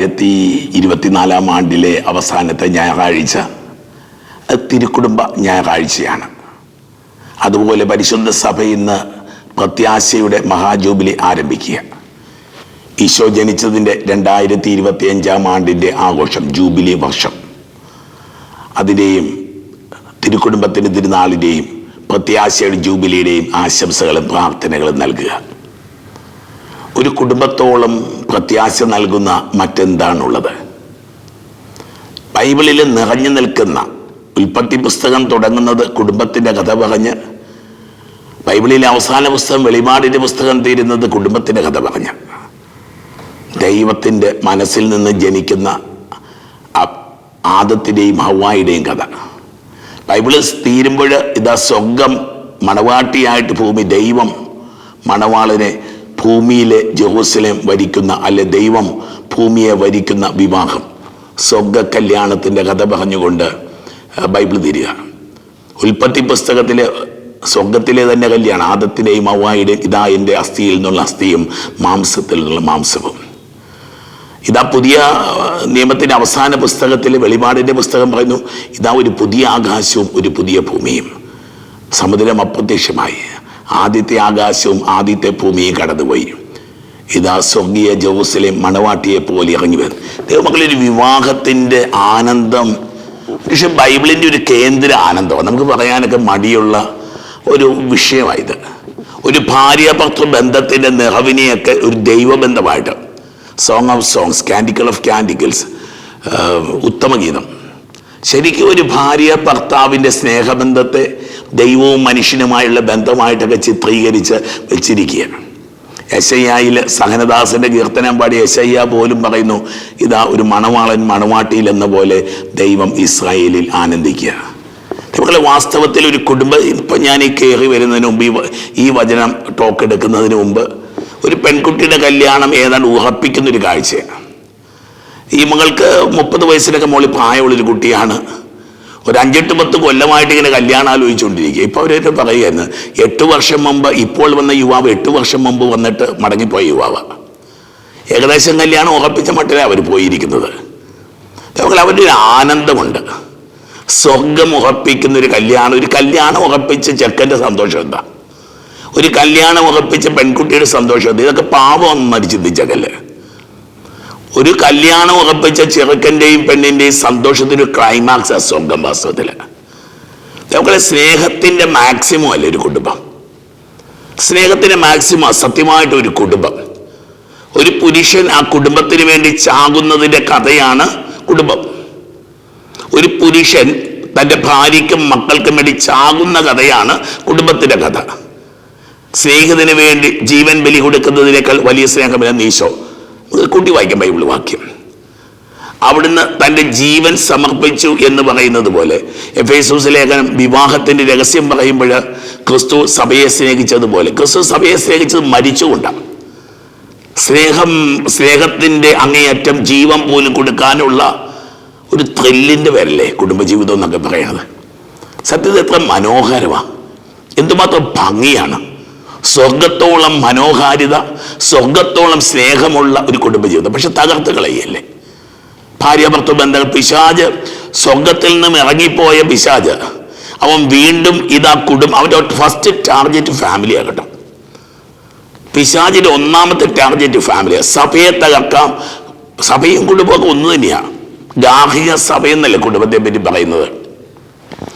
രണ്ടായിരത്തി ഇരുപത്തിനാലാം ആണ്ടിലെ അവസാനത്തെ ഞായറാഴ്ച. തിരുക്കുടുംബ ഞായറാഴ്ചയാണ്. അതുപോലെ പരിശുദ്ധ സഭ ഇന്ന് പ്രത്യാശയുടെ മഹാജൂബിലി ആരംഭിക്കുക. ഈശോ ജനിച്ചതിന്റെ രണ്ടായിരത്തി ഇരുപത്തി അഞ്ചാം ആണ്ടിന്റെ ആഘോഷം ജൂബിലി വർഷം. അതിന്റെയും തിരുക്കുടുംബത്തിന്റെ തിരുനാളിന്റെയും പ്രത്യാശയുടെ ജൂബിലിയുടെയും ആശംസകളും പ്രാർത്ഥനകളും നൽകുക. ഒരു കുടുംബത്തോളം പ്രത്യാശ നൽകുന്ന മറ്റെന്താണുള്ളത്? ബൈബിളിൽ നിറഞ്ഞു നിൽക്കുന്ന ഉൽപ്പത്തി പുസ്തകം തുടങ്ങുന്നത് കുടുംബത്തിന്റെ കഥ പറഞ്ഞ് ബൈബിളിലെ അവസാന പുസ്തകം വെളിപാടിന്റെ പുസ്തകം തീരുന്നത് കുടുംബത്തിന്റെ കഥ പറഞ്ഞ്. ദൈവത്തിന്റെ മനസ്സിൽ നിന്ന് ജനിക്കുന്ന ആദത്തിന്റെയും ഹവായുടെയും കഥ. ബൈബിൾ തീരുമ്പോൾ ഇതാ സ്വർഗം മണവാട്ടിയായിട്ട് ഭൂമി ദൈവം മണവാളിനെ ഭൂമിയിലെ ജെറൂസലേം വരിക്കുന്ന അല്ലെ ദൈവം ഭൂമിയെ വരിക്കുന്ന വിവാഹം. സ്വർഗ കല്യാണത്തിന്റെ കഥ പറഞ്ഞുകൊണ്ട് ബൈബിൾ തിരിക. ഉൽപ്പത്തി പുസ്തകത്തിലെ സ്വർഗത്തിലെ തന്നെ കല്യാണം. ആദത്തിന്റെയും അവ്വായുടെയും ഇതാ എന്റെ അസ്ഥിയിൽ നിന്നുള്ള അസ്ഥിയും മാംസത്തിൽ നിന്നുള്ള മാംസവും. ഇതാ പുതിയ നിയമത്തിന്റെ അവസാന പുസ്തകത്തിൽ വെളിപാടിന്റെ പുസ്തകം പറയുന്നു ഇതാ ഒരു പുതിയ ആകാശവും ഒരു പുതിയ ഭൂമിയും. സമുദ്രം അപ്രത്യക്ഷമായി. ആദ്യത്തെ ആകാശവും ആദ്യത്തെ ഭൂമിയും കടന്നുപോയി. ഇതാ സ്വർഗീയ ജോസിലെ മണവാട്ടിയെ പോലെ ഇറങ്ങി വരും ദൈവമക്കളൊരു വിവാഹത്തിന്റെ ആനന്ദം. പക്ഷെ ബൈബിളിന്റെ ഒരു കേന്ദ്ര ആനന്ദമാണ്. നമുക്ക് പറയാനൊക്കെ മടിയുള്ള ഒരു വിഷയമായത്. ഒരു ഭാര്യ ഭർത്തൃ ബന്ധത്തിന്റെ നിറവിനെയൊക്കെ ഒരു ദൈവബന്ധമായിട്ട് song of songs canticle of canticles ഉത്തമഗീതം. ശരിക്കും ഒരു ഭാര്യ ഭർത്താവിന്റെ സ്നേഹബന്ധത്തെ ദൈവവും മനുഷ്യനുമായുള്ള ബന്ധമായിട്ടൊക്കെ ചിത്രീകരിച്ച് വെച്ചിരിക്കുകയാണ്. യശയ്യായിൽ സഹനദാസന്റെ കീർത്തനം പാടി യശയ്യ പോലും പറയുന്നു ഇതാ ഒരു മണവാളൻ മണവാട്ടിയിൽ എന്ന പോലെ ദൈവം ഇസ്രായേലിൽ ആനന്ദിക്കുക നമ്മളെ വാസ്തവത്തിൽ ഒരു കുടുംബ ഇപ്പം ഞാൻ ഈ കയറി വരുന്നതിന് മുമ്പ് ഈ വചനം ടോക്ക് എടുക്കുന്നതിന് മുമ്പ് ഒരു പെൺകുട്ടിയുടെ കല്യാണം ഏതാണ്ട് ഉറപ്പിക്കുന്ന ഒരു കാഴ്ചയാണ്. ഈ മകൾക്ക് മുപ്പത് വയസ്സിനൊക്കെ മുകളിൽ പ്രായമുള്ളൊരു കുട്ടിയാണ്. ഒരു അഞ്ചെട്ട് പത്ത് കൊല്ലമായിട്ട് ഇങ്ങനെ കല്യാണം ആലോചിച്ചുകൊണ്ടിരിക്കുക. ഇപ്പോൾ അവരൊക്കെ പറയുകയായിരുന്നു എട്ട് വർഷം മുമ്പ് ഇപ്പോൾ വന്ന യുവാവ് എട്ട് വർഷം മുമ്പ് വന്നിട്ട് മടങ്ങിപ്പോയ യുവാവ്. ഏകദേശം കല്യാണം ഉറപ്പിച്ച മട്ടിലാണ് അവർ പോയിരിക്കുന്നത്. അവരുടെ ഒരു ആനന്ദമുണ്ട്. സ്വർഗം ഉറപ്പിക്കുന്ന ഒരു കല്യാണം ഒരു കല്യാണം ഉറപ്പിച്ച ചെക്കന്റെ സന്തോഷം എന്താ? ഒരു കല്യാണം ഉറപ്പിച്ച പെൺകുട്ടിയുടെ സന്തോഷം എന്താ? ഇതൊക്കെ പാവം ഒന്നും ചിന്തിച്ചേക്കല്ലേ ഒരു കല്യാണം ഉറപ്പിച്ച ചെറുക്കന്റെയും പെണ്ണിന്റെയും സന്തോഷത്തിന് ക്ലൈമാക്സ് ആ സ്വർഗം വാസ്തവത്തിൽ നമുക്കുള്ള സ്നേഹത്തിന്റെ മാക്സിമം അല്ല ഒരു കുടുംബം? സ്നേഹത്തിന്റെ മാക്സിമം സത്യമായിട്ട് ഒരു കുടുംബം. ഒരു പുരുഷൻ ആ കുടുംബത്തിന് വേണ്ടി ചാകുന്നതിന്റെ കഥയാണ് കുടുംബം. ഒരു പുരുഷൻ തന്റെ ഭാര്യയ്ക്കും മക്കൾക്കും വേണ്ടി ചാകുന്ന കഥയാണ് കുടുംബത്തിന്റെ കഥ. സ്നേഹത്തിന് വേണ്ടി ജീവൻ ബലി കൊടുക്കുന്നതിനേക്കാൾ വലിയ സ്നേഹമില്ല നീശോ. കൂട്ടി വായിക്കാം ബൈബിൾ വാക്യം. അവിടുന്ന് തന്റെ ജീവൻ സമർപ്പിച്ചു എന്ന് പറയുന്നത് പോലെ എഫ് എസൂസ് ലേഖനം വിവാഹത്തിന്റെ രഹസ്യം പറയുമ്പോൾ ക്രിസ്തു സഭയെ സ്നേഹിച്ചതുപോലെ ക്രിസ്തു സഭയെ സ്നേഹിച്ചത് മരിച്ചുകൊണ്ടാണ്. സ്നേഹം സ്നേഹത്തിന്റെ അങ്ങേയറ്റം ജീവൻ പോലും കൊടുക്കാനുള്ള ഒരു ത്രില്ലിന്റെ പേരല്ലേ കുടുംബജീവിതം എന്നൊക്കെ പറയുന്നത് സത്യത്തിൽ എത്ര മനോഹരമാണ്. എന്തുമാത്രം ഭംഗിയാണ്. സ്വർഗത്തോളം മനോഹാരിത സ്വർഗത്തോളം സ്നേഹമുള്ള ഒരു കുടുംബജീവിതം. പക്ഷെ തകർത്ത് കളയല്ലേ? ഭാര്യ ഭർത്തു ബന്ധങ്ങൾ പിശാജ് സ്വർഗത്തിൽ നിന്നും ഇറങ്ങിപ്പോയ പിശാജ്. അവൻ വീണ്ടും ഇതാ കുടുംബം അവന്റെ ഫസ്റ്റ് ടാർഗറ്റ് ഫാമിലി ആകട്ടെ പിശാജിന്റെ ഒന്നാമത്തെ ടാർഗറ്റ് ഫാമിലിയാണ് സഭയെ തകർക്കാം. സഭയും കുടുംബമൊക്കെ ഒന്ന് തന്നെയാണ് ഗാർഹിക സഭ എന്നല്ലേ കുടുംബത്തെ പറ്റി പറയുന്നത്?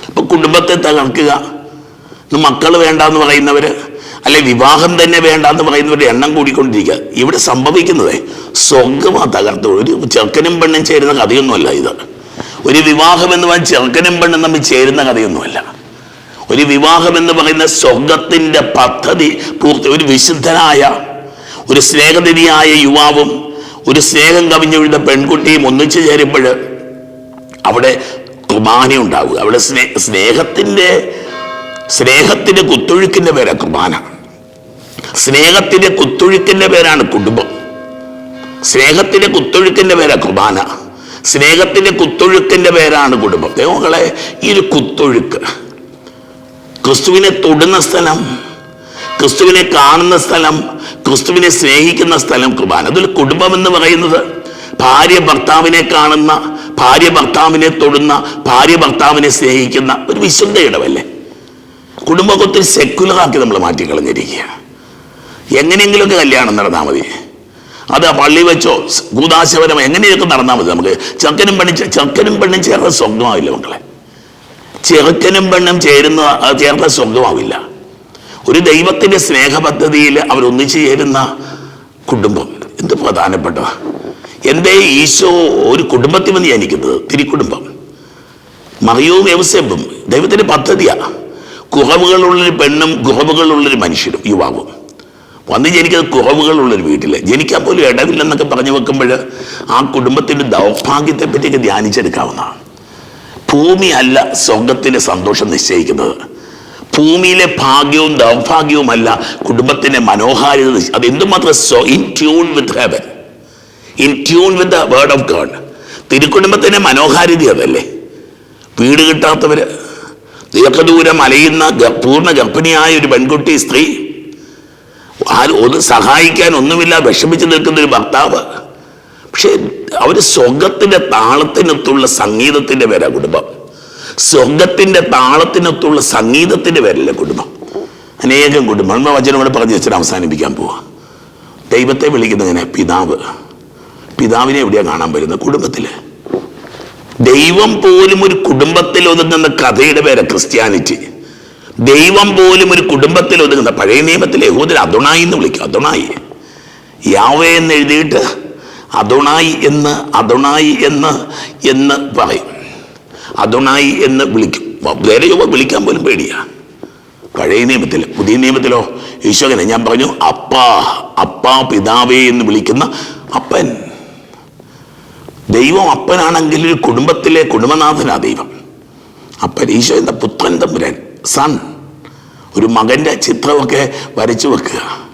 ഇപ്പൊ കുടുംബത്തെ തകർക്കുക. മക്കൾ വേണ്ടെന്ന് പറയുന്നവര് അല്ലെ വിവാഹം തന്നെ വേണ്ട എന്ന് പറയുന്നവരുടെ എണ്ണം കൂടിക്കൊണ്ടിരിക്കുക. ഇവിടെ സംഭവിക്കുന്നത് സ്വർഗമാ തകർത്തു ഒരു ചെറുക്കനും പെണ്ണും ചേരുന്ന കഥയൊന്നുമല്ല ഇത്. ഒരു വിവാഹം എന്ന് പറഞ്ഞാൽ ചെറുക്കനും പെണ്ണും തമ്മിൽ ചേരുന്ന കഥയൊന്നുമല്ല. ഒരു വിവാഹം എന്ന് പറയുന്ന സ്വർഗത്തിന്റെ പദ്ധതി പൂർത്തി ഒരു വിശുദ്ധനായ ഒരു സ്നേഹനിധിയായ യുവാവും ഒരു സ്നേഹം കവിഞ്ഞൊഴുന്ന പെൺകുട്ടിയും ഒന്നിച്ചു ചേരുമ്പോൾ അവിടെ കുർബാന ഉണ്ടാവുക. അവിടെ സ്നേ സ്നേഹത്തിന്റെ സ്നേഹത്തിന്റെ കുത്തൊഴുക്കിന്റെ പേരാണ് കുർബാന. സ്നേഹത്തിന്റെ കുത്തൊഴുക്കിന്റെ പേരാണ് കുടുംബം. സ്നേഹത്തിന്റെ കുത്തൊഴുക്കിന്റെ പേരാ കുർബാന. സ്നേഹത്തിന്റെ കുത്തൊഴുക്കിന്റെ പേരാണ് കുടുംബം. ദൈവങ്ങളെ ഈ ഒരു കുത്തൊഴുക്ക്. ക്രിസ്തുവിനെ തൊടുന്ന സ്ഥലം ക്രിസ്തുവിനെ കാണുന്ന സ്ഥലം ക്രിസ്തുവിനെ സ്നേഹിക്കുന്ന സ്ഥലം കുർബാന. അതിൽ കുടുംബം എന്ന് പറയുന്നത് ഭാര്യ ഭർത്താവിനെ കാണുന്ന ഭാര്യ ഭർത്താവിനെ തൊടുന്ന ഭാര്യ ഭർത്താവിനെ സ്നേഹിക്കുന്ന ഒരു വിശുദ്ധ ഇടവല്ലേ കുടുംബമൊക്കെ ഒത്തിരി സെക്കുലർ ആക്കി നമ്മൾ മാറ്റിക്കളഞ്ഞിരിക്കുക എങ്ങനെയെങ്കിലുമൊക്കെ കല്യാണം നടന്നാൽ മതി. അത് പള്ളി വെച്ചോ ഗൂദാശപരമോ എങ്ങനെയൊക്കെ നടന്നാൽ മതി നമുക്ക്. ചെക്കനും പെണ്ണും ചെക്കനും പെണ്ണും ചേർന്ന സ്വന്തമാവില്ല മക്കളെ. ചെറുക്കനും പെണ്ണും ചേരുന്ന ചേർന്ന സ്വന്തമാവില്ല ഒരു ദൈവത്തിന്റെ സ്നേഹ പദ്ധതിയിൽ അവർ ഒന്നിച്ചു ചേരുന്ന കുടുംബം. എന്ത് പ്രധാനപ്പെട്ട? എന്തേ ഈശോ ഒരു കുടുംബത്തിൽ വന്ന് ജനിക്കുന്നത് തിരിക്കുടുംബം. മറിയവും വ്യവസായവും ദൈവത്തിന്റെ പദ്ധതിയാ. കുറവുകളുള്ളൊരു പെണ്ണും കുറവുകളുള്ളൊരു മനുഷ്യരും യുവാവും. വന്ന് ജനിക്കത് കുറവുകളുള്ളൊരു വീട്ടിൽ ജനിക്കാൻ പോലും ഇടവില്ലെന്നൊക്കെ പറഞ്ഞു വെക്കുമ്പോൾ ആ കുടുംബത്തിന്റെ ദൗർഭാഗ്യത്തെ പറ്റിയൊക്കെ ധ്യാനിച്ചെടുക്കാവുന്നതാണ്. ഭൂമി അല്ല സ്വർഗത്തിന്റെ സന്തോഷം നിശ്ചയിക്കുന്നത്. ഭൂമിയിലെ ഭാഗ്യവും ദൗർഭാഗ്യവുമല്ല കുടുംബത്തിന്റെ മനോഹാരിത അത് എന്തുമാത്രം in tune with heaven in tune with the word of God തിരുക്കുടുംബത്തിന്റെ മനോഹാരിത അതല്ലേ? വീട് കിട്ടാത്തവർ ദീർഘദൂരം അലയുന്ന പൂർണ ഗർഭിണിയായ ഒരു പെൺകുട്ടി സ്ത്രീ ഒന്ന് സഹായിക്കാൻ ഒന്നുമില്ല വിഷമിച്ച് നിൽക്കുന്ന ഒരു ഭർത്താവ്. പക്ഷെ അവർ സ്വർഗത്തിന്റെ താളത്തിനൊത്തുള്ള സംഗീതത്തിന്റെ പേരാ കുടുംബം. സ്വർഗത്തിന്റെ താളത്തിനൊത്തുള്ള സംഗീതത്തിന്റെ പേരല്ല കുടുംബം. അനേകം കുടുംബം. വചനം കൂടെ വെച്ചാൽ വെച്ചിട്ട് അവസാനിപ്പിക്കാൻ പോവാ. ദൈവത്തെ വിളിക്കുന്നതിനെ പിതാവ്. പിതാവിനെ എവിടെയാണ് കാണാൻ വരുന്നത്? കുടുംബത്തിൽ ദൈവം പോലും ഒരു കുടുംബത്തിൽ ഒതുങ്ങുന്ന കഥയുടെ പേരാ ക്രിസ്ത്യാനിറ്റി. ദൈവം പോലും ഒരു കുടുംബത്തിൽ ഒതുങ്ങുന്ന പഴയ നിയമത്തിൽ യഹൂദർ അതുണായി എന്ന് വിളിക്കും അതുണായി യാവേ എന്ന് എഴുതിയിട്ട് അതുണായി എന്ന് അതുണായി എന്ന് എന്ന് പറയും. അതുണായി എന്ന് വിളിക്കും. വേറെ യുവ വിളിക്കാൻ പോലും പേടിയാണ് പഴയ നിയമത്തിൽ പുതിയ നിയമത്തിലോ ഈശോകനെ ഞാൻ പറഞ്ഞു അപ്പാ അപ്പാ പിതാവേ എന്ന് വിളിക്കുന്ന അപ്പൻ. ദൈവം അപ്പനാണെങ്കിൽ ഒരു കുടുംബത്തിലെ കുടുംബനാഥനാ ദൈവം. അപ്പൻ ഈശോ എന്താ പുത്രൻ തമ്പുരാൻ. സൺ ഒരു മകന്റെ ചിത്രമൊക്കെ വരച്ചു വെക്കുക.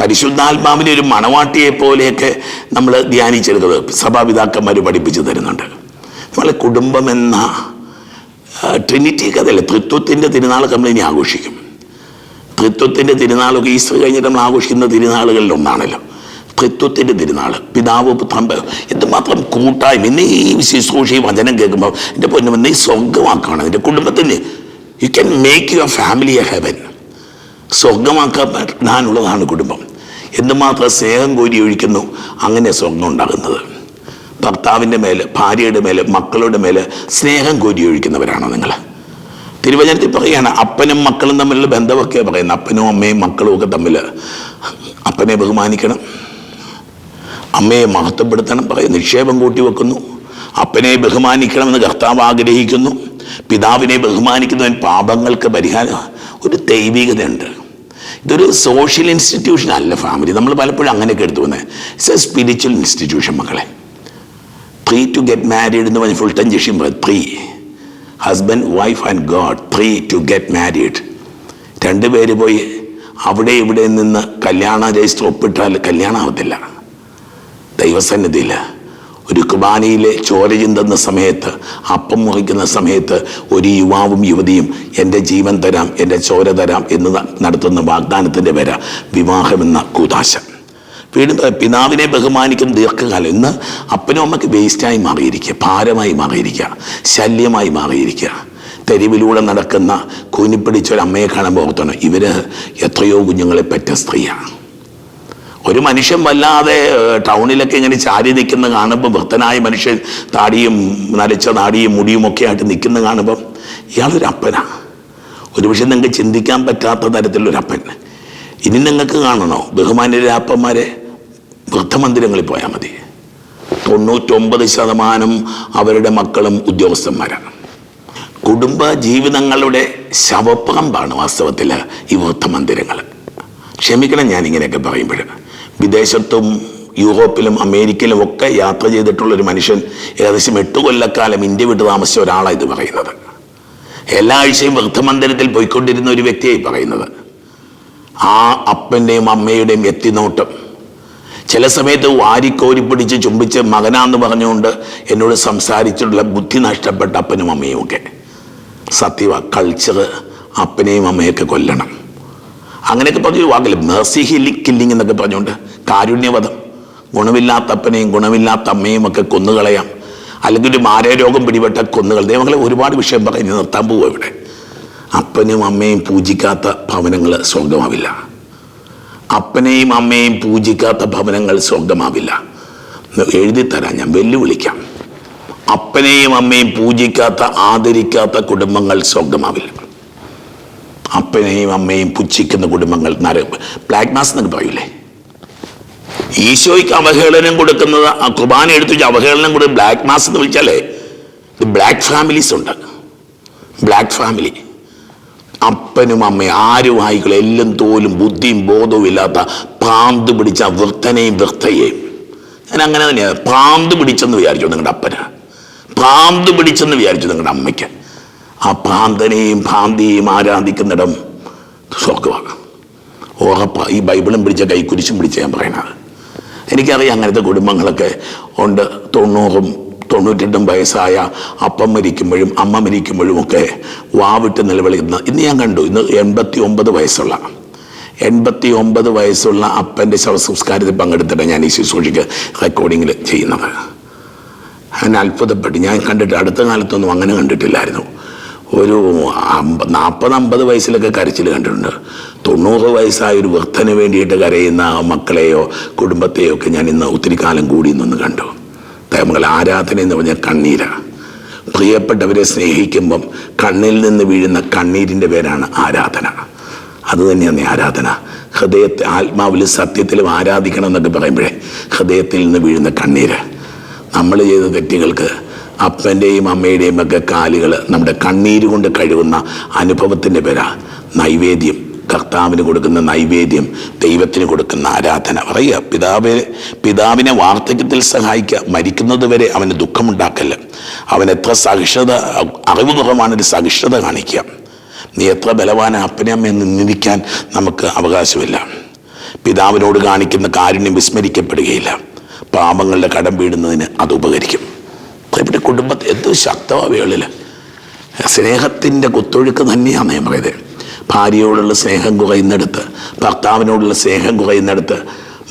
പരിശുദ്ധാത്മാവിനെ ഒരു മണവാട്ടിയെ പോലെയൊക്കെ നമ്മൾ ധ്യാനിച്ചെടുക്കുന്നത് സഭാപിതാക്കന്മാർ പഠിപ്പിച്ചു തരുന്നുണ്ട്. നമ്മളെ കുടുംബം എന്ന ആ, ട്രിനിറ്റി കഥയല്ലേ? തൃത്വത്തിന്റെ തിരുനാളൊക്കെ നമ്മൾ ഇനി ആഘോഷിക്കും. തൃത്വത്തിന്റെ തിരുനാളൊക്കെ ഈസ്റ്റർ കഴിഞ്ഞിട്ട് നമ്മൾ ആഘോഷിക്കുന്ന തിരുനാളുകളിൽ ഒന്നാണല്ലോ. തൃത്വത്തിന്റെ തിരുനാൾ പിതാവ് പുത്രൻ എന്തുമാത്രം കൂട്ടായ്മ. ഇന്ന് ഈ വചനം കേൾക്കുമ്പോൾ എന്റെ പൊന്നു നീ സ്വർഗമാക്കുകയാണ് എന്റെ കുടുംബത്തിന് you can make your family a heaven സ്വർഗമാക്കാൻ പ്രധാനമുള്ളതാണ് കുടുംബം. എന്തുമാത്രം സ്നേഹം കോരി ഒഴിക്കുന്നു അങ്ങനെ സ്വർഗം ഉണ്ടാകുന്നത്. ഭർത്താവിന്റെ മേൽ ഭാര്യയുടെ മേൽ മക്കളുടെ മേൽ സ്നേഹം കോരി ഒഴിക്കുന്നവരാണോ നിങ്ങൾ. തിരുവചനത്തിൽ പറയുകയാണ് അപ്പനും മക്കളും തമ്മിലുള്ള ബന്ധമൊക്കെ പറയുന്നത്. അപ്പനും അമ്മയും മക്കളും ഒക്കെ തമ്മിൽ അപ്പനെ ബഹുമാനിക്കണം. അമ്മയെ മഹത്വപ്പെടുത്തണം പറയും നിക്ഷേപം കൂട്ടി വെക്കുന്നു അപ്പനെ ബഹുമാനിക്കണമെന്ന് കർത്താവ് ആഗ്രഹിക്കുന്നു. പിതാവിനെ ബഹുമാനിക്കുന്നവൻ പാപങ്ങൾക്ക് പരിഹാരം. ഒരു ദൈവികതയുണ്ട്. ഇതൊരു സോഷ്യൽ ഇൻസ്റ്റിറ്റ്യൂഷൻ അല്ല ഫാമിലി നമ്മൾ പലപ്പോഴും അങ്ങനെയൊക്കെ എടുത്തു പോകുന്നത്. ഇറ്റ്സ് എ സ്പിരിച്വൽ ഇൻസ്റ്റിറ്റ്യൂഷൻ മക്കളെ. ത്രീ ടു ഗെറ്റ് മാരീഡ് എന്ന് പറഞ്ഞ് full time ജഷ്യം three husband wife and God three to get married രണ്ട് പേര് പോയി അവിടെ ഇവിടെ നിന്ന് കല്യാണ രജിസ്റ്റർ ഒപ്പിട്ടാൽ കല്യാണം ആവത്തില്ല ദൈവസന്നിധിയിൽ ഒരു കുർബാനയിലെ ചോര ചിന്തുന്ന സമയത്ത് അപ്പം മുറിക്കുന്ന സമയത്ത് ഒരു യുവാവും യുവതിയും എന്റെ ജീവൻ തരാം എന്റെ ചോര തരാം എന്ന് നടത്തുന്ന വാഗ്ദാനത്തിന്റെ പേര വിവാഹമെന്ന കൂതാശ. വീണ്ടും പിതാവിനെ ബഹുമാനിക്കുന്ന ദീർഘകാലം. ഇന്ന് അപ്പനും അമ്മയ്ക്ക് വേസ്റ്റായി മാറിയിരിക്കുക ഭാരമായി മാറിയിരിക്കുക ശല്യമായി മാറിയിരിക്കുക. തെരുവിലൂടെ നടക്കുന്ന കൂനിപ്പിടിച്ച ഒരു അമ്മയെ കാണുമ്പോൾ ഓർത്തണം ഇവർ എത്രയോ കുഞ്ഞുങ്ങളെ പറ്റ സ്ത്രീയാണ്. ഒരു മനുഷ്യൻ വല്ലാതെ ടൗണിലൊക്കെ ഇങ്ങനെ ചാരി നിൽക്കുന്ന കാണുമ്പോൾ ഭക്തനായ മനുഷ്യൻ താടിയും നരച്ച താടിയും മുടിയും ഒക്കെ ആയിട്ട് നിൽക്കുന്ന കാണുമ്പം ഇയാളൊരു അപ്പനാ. ഒരുപക്ഷെ നിങ്ങൾക്ക് ചിന്തിക്കാൻ പറ്റാത്ത തരത്തിലൊരു അപ്പൻ. ഇനി നിങ്ങൾക്ക് കാണണോ? ബഹുമാന്യരായ അപ്പന്മാരെ വൃദ്ധമന്ദിരങ്ങളിൽ പോയാൽ മതി. തൊണ്ണൂറ്റൊമ്പത് ശതമാനം അവരുടെ മക്കളും ഉദ്യോഗസ്ഥന്മാരാണ്. കുടുംബ ജീവിതങ്ങളുടെ ശവപ്പറമ്പാണ് വാസ്തവത്തിൽ ഈ വൃദ്ധമന്ദിരങ്ങൾ ക്ഷമിക്കണം ഞാൻ ഇങ്ങനെയൊക്കെ പറയുമ്പോൾ വിദേശത്തും യൂറോപ്പിലും അമേരിക്കയിലും ഒക്കെ യാത്ര ചെയ്തിട്ടുള്ള ഒരു മനുഷ്യൻ ഏകദേശം എട്ട് കൊല്ലക്കാലം ഇന്ത്യ വിട്ട് താമസിച്ച ഒരാളാണ് ഇത് പറയുന്നത്. എല്ലാ ആഴ്ചയും വൃദ്ധമന്ദിരത്തിൽ പോയിക്കൊണ്ടിരുന്ന ഒരു വ്യക്തിയായി പറയുന്നത്. ആ അപ്പന്റെയും അമ്മയുടെയും എത്തിനോട്ടം. ചില സമയത്ത് വാരിക്കോരി പിടിച്ച് ചുംബിച്ച് മകനാന്ന് പറഞ്ഞുകൊണ്ട് എന്നോട് സംസാരിച്ചിട്ടുള്ള ബുദ്ധി നഷ്ടപ്പെട്ട അപ്പനും അമ്മയും ഒക്കെ സത്യവ കൾച്ചർ അപ്പനെയും അമ്മയൊക്കെ കൊല്ലണം. അങ്ങനെയൊക്കെ പറഞ്ഞൊരു വാക്കില്ല? മേഴ്സി ഹില്ലി കില്ലിങ് എന്നൊക്കെ പറഞ്ഞുകൊണ്ട് കാരുണ്യവധം. ഗുണമില്ലാത്ത അപ്പനെയും ഗുണമില്ലാത്ത അമ്മയും ഒക്കെ കൊന്നുകളയാം. അല്ലെങ്കിൽ ഒരു മാരരോഗം പിടിപെട്ട കൊന്നുകൾ ദൈവങ്ങളെ ഒരുപാട് വിഷയം പറഞ്ഞ് നിർത്താൻ പോവുക ഇവിടെ. അപ്പനും അമ്മയും പൂജിക്കാത്ത ഭവനങ്ങൾ സ്വർഗമാവില്ല അപ്പനെയും അമ്മയും പൂജിക്കാത്ത ഭവനങ്ങൾ സ്വർഗമാവില്ല എഴുതി തരാം ഞാൻ വെല്ലുവിളിക്കാം. അപ്പനെയും അമ്മയും പൂജിക്കാത്ത ആദരിക്കാത്ത കുടുംബങ്ങൾ സ്വർഗമാവില്ല അപ്പനെയും അമ്മയും പുച്ഛിക്കുന്ന കുടുംബങ്ങൾ നര ബ്ലാക്ക് മാസ് എന്നൊക്കെ പറയൂലേ? ഈശോയ്ക്ക് അവഹേളനം കൊടുക്കുന്നത് ആ കുർബാന എടുത്തു വെച്ച് അവഹേളനം കൊടുത്ത് ബ്ലാക്ക് മാസ് എന്ന് വിളിച്ചാലേ ഇത് ബ്ലാക്ക് ഫാമിലീസ് ഉണ്ട്. ബ്ലാക്ക് ഫാമിലി അപ്പനും അമ്മയും ആരും ആയിക്കളെ എല്ലാം തോലും ബുദ്ധിയും ബോധവും ഇല്ലാത്ത പാന്ത് പിടിച്ച വൃത്തനെയും വൃത്തയെയും ഞാൻ അങ്ങനെ തന്നെയാണ് പാന്ത് പിടിച്ചെന്ന് വിചാരിച്ചു നിങ്ങളുടെ അപ്പന്. പാന്ത് പിടിച്ചെന്ന് വിചാരിച്ചു നിങ്ങളുടെ അമ്മയ്ക്ക്. ആ ഭാന്തനെയും ഭാന്തിയെയും ആരാധിക്കുന്നിടം സ്വർഗമാണ് ഉറപ്പ ഈ ബൈബിളും പിടിച്ച കൈക്കുരിശും പിടിച്ച ഞാൻ പറയണത്. എനിക്കറിയാം അങ്ങനത്തെ കുടുംബങ്ങളൊക്കെ ഉണ്ട്. തൊണ്ണൂറും തൊണ്ണൂറ്റെട്ടും വയസ്സായ അപ്പം മരിക്കുമ്പോഴും അമ്മ മരിക്കുമ്പോഴും ഒക്കെ വാവിട്ട് നിലവിളിക്കുന്ന ഇന്ന് ഞാൻ കണ്ടു ഇന്ന് എൺപത്തി ഒമ്പത് വയസ്സുള്ള എൺപത്തി ഒമ്പത് വയസ്സുള്ള അപ്പന്റെ ശവസംസ്കാരത്തിൽ പങ്കെടുത്തിട്ട് ഞാൻ ഈ ശുശ്രൂഷയ്ക്ക് റെക്കോർഡിങ്ങിൽ ചെയ്യുന്നത് ഞാൻ അത്ഭുതപ്പെട്ടു. ഞാൻ കണ്ടിട്ട് അടുത്ത കാലത്തൊന്നും അങ്ങനെ കണ്ടിട്ടില്ലായിരുന്നു. ഒരു നാൽപ്പത് അമ്പത് വയസ്സിലൊക്കെ കരച്ചിൽ കണ്ടിട്ടുണ്ട്. തൊണ്ണൂറ് വയസ്സായ ഒരു വൃദ്ധന് വേണ്ടിയിട്ട് കരയുന്ന മക്കളെയോ കുടുംബത്തെയോ ഒക്കെ ഞാൻ ഇന്ന് ഒത്തിരി കാലം കൂടി നിന്ന് കണ്ടു. തേമകൾ ആരാധന എന്ന് പറഞ്ഞാൽ കണ്ണീരാണ് പ്രിയപ്പെട്ടവരെ സ്നേഹിക്കുമ്പം കണ്ണിൽ നിന്ന് വീഴുന്ന കണ്ണീരിന്റെ പേരാണ് ആരാധന. അത് തന്നെയാണ് ആരാധന. ഹൃദയത്തെ ആത്മാവിൽ സത്യത്തിലും ആരാധിക്കണം എന്നൊക്കെ പറയുമ്പോഴേ ഹൃദയത്തിൽ നിന്ന് വീഴുന്ന കണ്ണീര്. നമ്മൾ ചെയ്ത തെറ്റുകൾക്ക് അപ്പന്റെയും അമ്മയുടെയും ഒക്കെ കാലുകൾ നമ്മുടെ കണ്ണീര് കൊണ്ട് കഴുകുന്ന അനുഭവത്തിന്റെ പേരാ. നൈവേദ്യം. കർത്താവിന് കൊടുക്കുന്ന നൈവേദ്യം ദൈവത്തിന് കൊടുക്കുന്ന ആരാധന. പറയുക പിതാവ് പിതാവിനെ വാർദ്ധക്യത്തിൽ സഹായിക്കുക മരിക്കുന്നത് വരെ അവന് ദുഃഖമുണ്ടാക്കല്ല അവൻ എത്ര സഹിഷ്ണുത അറിവ് കുറവാണ് ഒരു സഹിഷ്ണുത കാണിക്കുക നീ എത്ര ബലവാന അപ്പനെ എന്ന് നിന്ദിക്കാൻ നമുക്ക് അവകാശമില്ല. പിതാവിനോട് കാണിക്കുന്ന കാരുണ്യം വിസ്മരിക്കപ്പെടുകയില്ല. പാപങ്ങളുടെ കടം വീടുന്നതിന് അത് ഉപകരിക്കും. ഇവിടെ കുടുംബത്തെ എന്ത് ശക്തമാവുകളിൽ സ്നേഹത്തിന്റെ കുത്തൊഴുക്ക് തന്നെയാണ് ഞാൻ പറയുന്നത് ഭാര്യയോടുള്ള സ്നേഹം കുറയുന്നിടത്ത് ഭർത്താവിനോടുള്ള സ്നേഹം കുറയുന്നിടത്ത്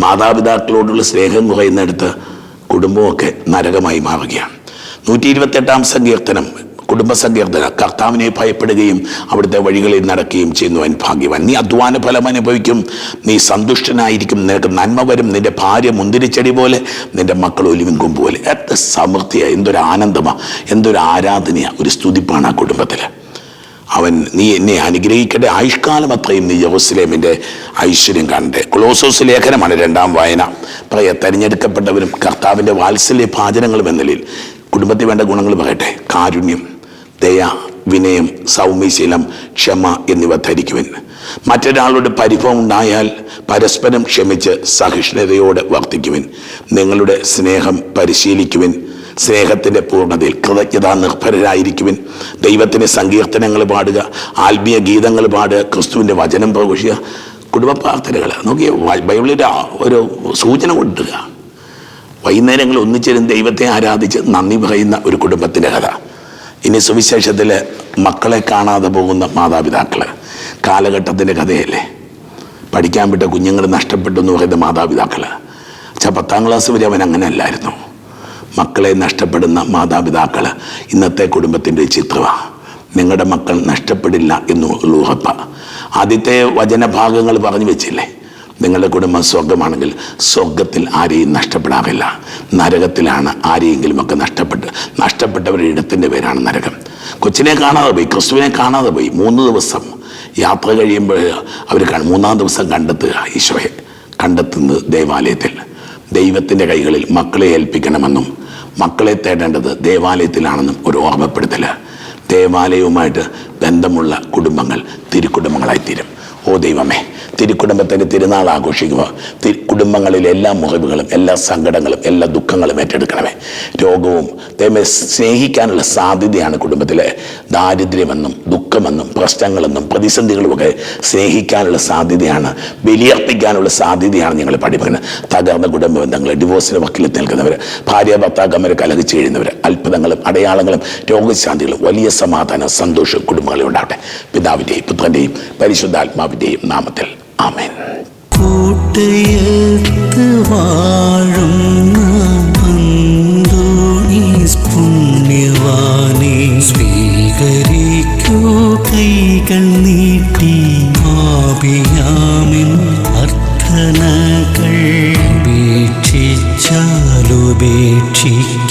മാതാപിതാക്കളോടുള്ള സ്നേഹം കുറയുന്നിടത്ത് കുടുംബമൊക്കെ നരകമായി മാറുകയാണ്. നൂറ്റി ഇരുപത്തെട്ടാം സങ്കീർത്തനം കുടുംബ സങ്കീർത്തന കർത്താവിനെ ഭയപ്പെടുകയും അവിടുത്തെ വഴികളിൽ നടക്കുകയും ചെയ്യുന്നവൻ ഭാഗ്യവാൻ. നീ അധ്വാന ഫലം അനുഭവിക്കും. നീ സന്തുഷ്ടനായിരിക്കും. നിനക്ക് നന്മ വരും. നിന്റെ ഭാര്യ മുന്തിരിച്ചെടി പോലെ നിന്റെ മക്കൾ ഒലിവിങ്കും പോലെ. എത്ര സമൃദ്ധിയാണ് എന്തൊരു ആനന്ദമാണ് എന്തൊരു ആരാധനയാണ് ഒരു സ്തുതിപ്പാണ് ആ കുടുംബത്തിൽ അവൻ നീ എന്നെ അനുഗ്രഹിക്കട്ടെ. ആയുഷ്കാലം അത്രയും നീ ജെറുസലേമിന്റെ ഐശ്വര്യം കാണട്ടെ. ക്ലോസോസ് ലേഖനമാണ് രണ്ടാം വായന. പ്രയ തെരഞ്ഞെടുക്കപ്പെട്ടവരും കർത്താവിന്റെ വാത്സല്യ ഭാചനങ്ങളും എന്ന നിലയിൽ കുടുംബത്തിൽ വേണ്ട ഗുണങ്ങൾ പറയട്ടെ. കാരുണ്യം ദയ വിനയം സൗമ്യശീലം ക്ഷമ എന്നിവ ധരിക്കുവിൻ. മറ്റൊരാളുടെ പരിഭവം ഉണ്ടായാൽ പരസ്പരം ക്ഷമിച്ച് സഹിഷ്ണുതയോടെ വർത്തിക്കുവിൻ. നിങ്ങളുടെ സ്നേഹം പരിശീലിക്കുവിൻ. സ്നേഹത്തിന്റെ പൂർണതയിൽ കൃതജ്ഞത നിർഭരരായിരിക്കുവിൻ. ദൈവത്തിന്റെ സങ്കീർത്തനങ്ങൾ പാടുക ആത്മീയ ഗീതങ്ങൾ പാടുക ക്രിസ്തുവിന്റെ വചനം പ്രഘോഷിക്കുക. കുടുംബ പ്രാർത്ഥനകൾ. നോക്കി ബൈബിളിന്റെ ഒരു സൂചന കൊടുക്കുക വൈകുന്നേരങ്ങൾ ഒന്നിച്ചിരുന്ന് ദൈവത്തെ ആരാധിച്ച് നന്ദി പറയുന്ന ഒരു കുടുംബത്തിന്റെ കഥ. ഇനി സുവിശേഷത്തിൽ മക്കളെ കാണാതെ പോകുന്ന മാതാപിതാക്കൾ കാലഘട്ടത്തിന്റെ കഥയല്ലേ. പഠിക്കാൻ വിട്ട കുഞ്ഞുങ്ങൾ നഷ്ടപ്പെട്ടു എന്ന് പറയുന്ന മാതാപിതാക്കൾ അച്ഛാ പത്താം ക്ലാസ് വരെ അവൻ അങ്ങനെ അല്ലായിരുന്നു മക്കളെ നഷ്ടപ്പെടുന്ന മാതാപിതാക്കൾ ഇന്നത്തെ കുടുംബത്തിന്റെ ചിത്രമാണ് നിങ്ങളുടെ മക്കൾ നഷ്ടപ്പെടില്ല എന്ന് ഉറപ്പ. ആദ്യത്തെ വചനഭാഗങ്ങൾ പറഞ്ഞു വെച്ചില്ലേ. നിങ്ങളുടെ കുടുംബം സ്വർഗമാണെങ്കിൽ സ്വർഗത്തിൽ ആരെയും നഷ്ടപ്പെടാറില്ല. നരകത്തിലാണ് ആരെയെങ്കിലും ഒക്കെ നഷ്ടപ്പെട്ട് നഷ്ടപ്പെട്ടവരുടെ ഇടത്തിന്റെ പേരാണ് നരകം. കൊച്ചിനെ കാണാതെ പോയി ക്രിസ്തുവിനെ കാണാതെ പോയി മൂന്ന് ദിവസം യാത്ര കഴിയുമ്പോൾ അവർ മൂന്നാം ദിവസം കണ്ടെത്തുക ഈശോയെ കണ്ടെത്തുന്നത് ദേവാലയത്തിൽ. ദൈവത്തിന്റെ കൈകളിൽ മക്കളെ ഏൽപ്പിക്കണമെന്നും മക്കളെ തേടേണ്ടത് ദേവാലയത്തിലാണെന്നും ഒരു ഓർമ്മപ്പെടുത്തൽ ദേവാലയവുമായിട്ട് ബന്ധമുള്ള കുടുംബങ്ങൾ തിരുക്കുടുംബങ്ങളായിത്തീരും. ഓ ദൈവമേ തിരുക്കുടുംബത്തിന്റെ തിരുനാൾ ആഘോഷിക്കുമ്പോൾ തിരു കുടുംബങ്ങളിലെ എല്ലാ മുറിവുകളും എല്ലാ സങ്കടങ്ങളും എല്ലാ ദുഃഖങ്ങളും ഏറ്റെടുക്കണമേ. രോഗവും ദൈവമേ സ്നേഹിക്കാനുള്ള സാധ്യതയാണ് കുടുംബത്തിലെ ദാരിദ്ര്യമെന്നും ദുഃഖമെന്നും പ്രശ്നങ്ങളെന്നും പ്രതിസന്ധികളുമൊക്കെ സ്നേഹിക്കാനുള്ള സാധ്യതയാണ് ബലിയർപ്പിക്കാനുള്ള സാധ്യതയാണ് നിങ്ങൾ പഠിപ്പിക്കുന്നത്. തകർന്ന കുടുംബ ബന്ധങ്ങൾ ഡിവോഴ്സിന് വക്കിലെത്തി നിൽക്കുന്നവർ ഭാര്യ ഭർത്താക്കന്മാരെ കലഹിച്ച് കഴിയുന്നവർ അത്ഭുതങ്ങളും അടയാളങ്ങളും രോഗശാന്തികളും വലിയ സമാധാനം സന്തോഷവും കുടുംബങ്ങളിൽ ഉണ്ടാവട്ടെ. പിതാവിന്റെയും പുത്രന്റെയും പരിശുദ്ധാത്മാവിന്റെയും നാമത്തിൽ. ആമേൻ. കൂട്ടയത്ത് വാഴുന്ന പുണ്യവാനെ സ്വീകരിക്കൂ. കൈകൾ നീട്ടി ആപിയാമിൻ അർത്ഥനകൾ ഉപേക്ഷിച്ചാലുപേക്ഷിക്കാതെ